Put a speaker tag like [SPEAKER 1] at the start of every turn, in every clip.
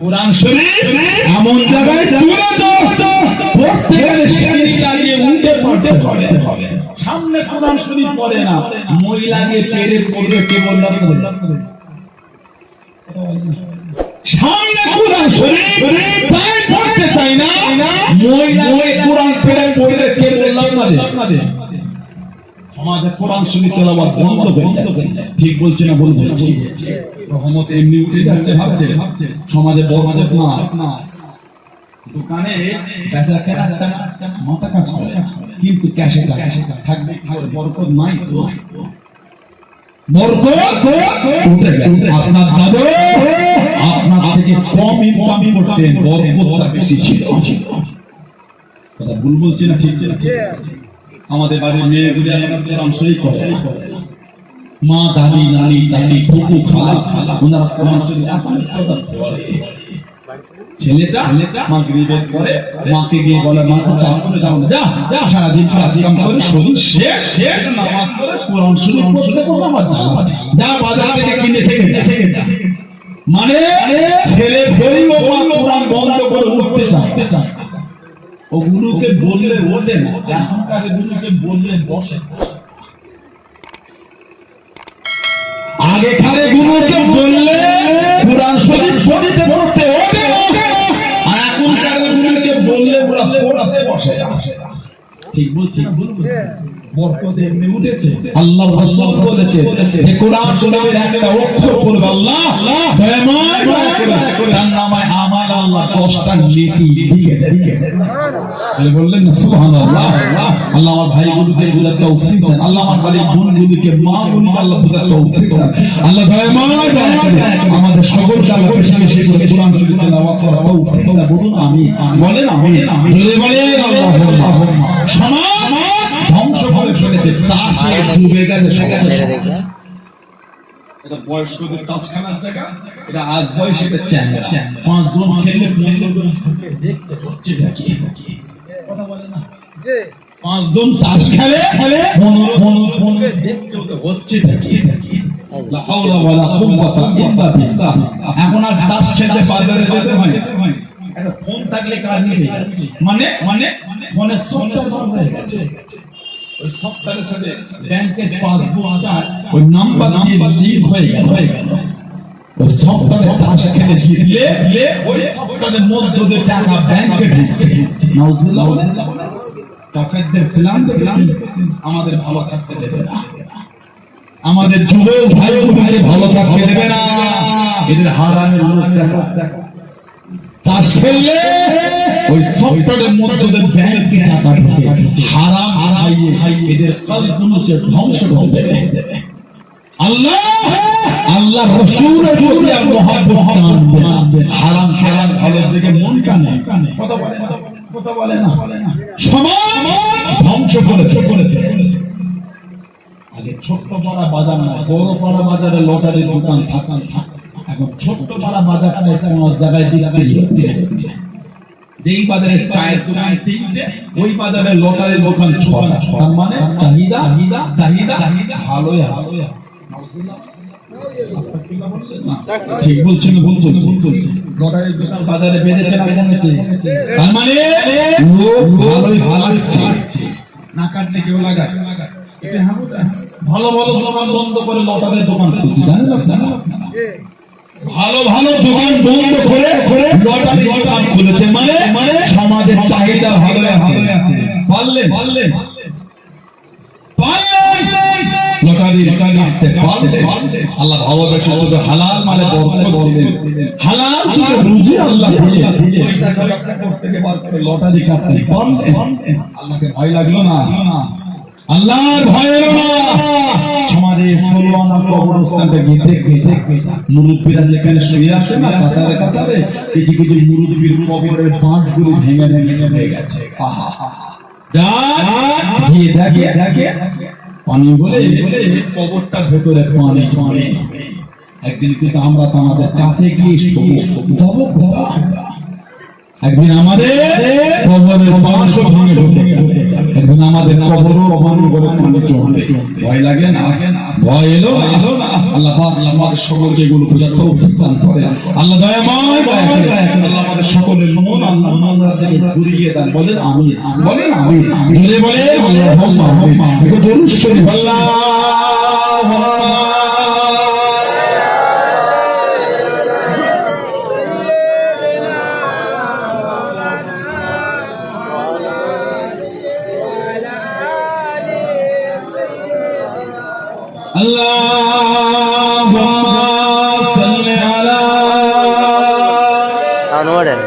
[SPEAKER 1] কোরআন শরীফ এমন জায়গায় তুলেছ পড়তে গেলে সিঁড়ি লাগিয়ে উঠে পড়তে হবে। সামনে কোরআন শরীফ পড়ে না। লাগিয়ে পেরে পড়বে কে বললাম সামনে কোরআন শরীফ তাই পড়তে চাই না। লাগিয়ে কোরআন পেরে পড়বে কে বললাম না আমাদের কোরআন শরীফ তেলাওয়াত বন্ধ হয়ে যাচ্ছে। ঠিক বলছি না বলব রহমত এমনি উঠে যাচ্ছে, ভাবছে। সমাজে বরকত না। দোকানে বেচা কেনা মাথা কাজ করে। কিন্তু ক্যাশে টাকা থাকবে বরকত নাই তো। বরকত উঠে গেছে। আপনার দাদু, আপনার থেকে কম ইনকাম করতেন, বরকতটা বেশি ছিল। কথা ভুল বলছি না, ঠিক আমাদের বাড়ির মেয়েগুলি কোরআন শরীফ পড়ে মা দাদি নানি চাচি ফুপু খালা খালা ওনারা কোরআন শরীফ এখন পড়া ছেলেটা মা গরিবের পরে মাকে গিয়ে বলে মা তো চাও করে যাও। যা যা সারাদিন কাজ কাম করে শরীর শেষ শেষ নামাজ পড়ে কোরআন শরীফ পড়তে পড়তে আমার যা যা বাজার থেকে কিনে থেকে থেকে যা মানে ছেলে বলল মা কোরআন বন্ধ করে উঠতে চায় ও গুরুকে বললে ওঠে না। এখনকার গুরুকে বললে বসে। আগেকারে গুরুকে বললে কোরআন শরীফ পড়তে পড়তে ওঠে আর এখনকার গুরুকে বললে ওরা পড়তে বসে ঠিক বলছি ভুল আল্লাহ রাসূল বলেছে যে কোরআন শরীফের একটা অক্ষর পড়বে আল্লাহ। আল্লাহ দশটা লিখে দেন তাহলে বললেন না সুবহানাল্লাহ আল্লাহ আমার ভাই গুলোকে বুঝার তৌফিক দেন। আল্লাহ আমার বাড়ির বোন গুলোকে মা গুলোকে আল্লাহ বুঝার তৌফিক দেন। আল্লাহ দয়া করে আমাদের সকলকে আল্লাহ বেশি বেশি করে কোরআন শরীফ তেলাওয়াত করার তৌফিক দেন। বলুন আমি বলেন আমি বলে বলেন আল্লাহুম্মা। সমাজ ধ্বংস করে ফেলেছে তাসে ডুবে গেছে সেখানে এটা বয়স্কদের তাস খেলার জায়গা এটা আজ বয়স এটা চ্যাংরা। পাঁচ জন খেলে পনেরো জন। দেখতে কি? কথা বলে না। পাঁচজন তাস খেলে খেলে পনেরো পনেরো পনেরো দেখতে ওদের হচ্ছে কি? লা হাওলা ওয়ালা কুওয়াতা ইল্লা বিল্লাহ। এখন আর তাস খেলতে বাজারে যেতে হয় একটা ফোন থাকলে কাজ নেই মানে? মানে? ফোনের সফটওয়্যার বন্ধ হয়ে গেছে। ওই সফটওয়্যারের সাথে ব্যাংকের পাসবুকটা ওই নাম্বার দিয়ে লিঙ্ক হয়ে গেল। হয়ে গেল। ওই সফটওয়্যারে তাস খেলে জিতলে ওই সফটওয়্যারের মধ্য দিয়ে টাকা ব্যাংকে ঢুকছে। নাউজুবিল্লাহ কাফেরদের প্ল্যান দেখেছেন আমাদের ভালো থাকতে দেবে না। আমাদের যুব ভাই ভালো থাকতে দেবে না। এদের হারানোর লোক দেখো খেললে ওই সফটওয়্যারের মধ্যে দিয়ে ব্যাংকে টাকা ঢোকে হারাম খাইয়ে এদের কলগুলোকে ধ্বংস করে দেবে। আল্লাহ আল্লাহ রসুলের প্রতি আর মহাব্বত হারাম হারাম ফলের দিকে মন কানে ধ্বংস করেছে করেছে আগে ছোট্ট পাড়া বাজার না বড় পাড়া বাজারে লটারির দোকান থাকান এখন ছোট্ট পাড়া বাজারটা কোন জায়গায় যেই বাজারে চায়ের দোকান তিনটে, ওই বাজারে লটারির দোকান ছটা। তার মানে চাহিদা চাহিদা ভালোই আছে। ভুল দোকান বাজারে না মানে ভালোই কাটলে কেউ লাগায়। ভালো ভালো দোকান বন্ধ করে লটারির দোকান খুলছে। জানেন আপনারা? ভালো ভালো দোকান বন্ধ করে লটারির দোকান খুলেছে। মানে মানে সমাজের চাহিদা ভালো আছে। পারলেন? পারলেন। আল্লাহ ভালোবাসে হালাল মানে হালাল রুজি লটারি কাটতে আল্লাহকে ভয় লাগল না। আল্লাহর ভয় সমাজে ষোলো আনা কবরস্থানটা গিয়ে দেখবে। দেখবে মুরব্বীরা যেখানে শুয়ে আছে না কাতারে কাতারে কিছু কিছু মুরব্বীর কবরের বাঁটগুলো ভেঙে ভেঙে হয়ে গেছে। আহা। গিয়ে দেখে। দেখে পানি বলে কবরটার ভেতরে পানি। পানি একদিন কিন্তু আমরা তো আমাদের কাছে গিয়ে যাব একদিন আমাদের কবরের পাঁচশো ভেঙে ঢুকে একদিন আমাদের কবরও অপমান করে পানি চলবে ভয় লাগে না ভয় এলো আল্লাহ আমাদের সকলকে এগুলো বোঝার তৌফিক দান করে আল্লাহ দয়াময় দয়া আল্লাহ আমাদের সকলের মন আল্লাহ নোংরা থেকে ঘুরিয়ে দেন বলেন আমি বলেন আমি বলে বলে আল্লাহুম্মা আমিন একটু দরুদ শরীফ আল্লাহুম্মা সানোয়ারেন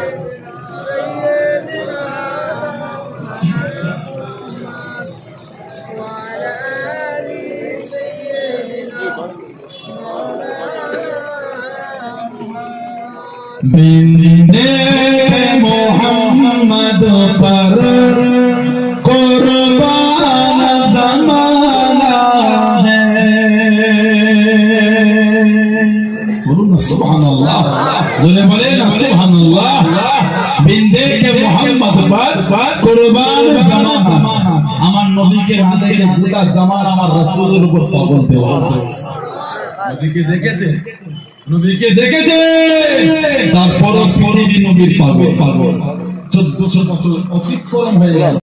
[SPEAKER 1] বিন্দে মোহাম্মদ বলুন না, সুবহানাল্লাহ। বলে বলেন, সুবহানাল্লাহ। কুরবান জামানা। আমার নবীকে রাতে গোটা জামার আমার রাসূলের উপর পাগল দেওয়া। নবীকে দেখেছে? নবীকে দেখেছে? তারপর পৃথিবী নবীর পাগল পাগল। চোদ্দশো বছর অতিক্রম হয়ে গেল।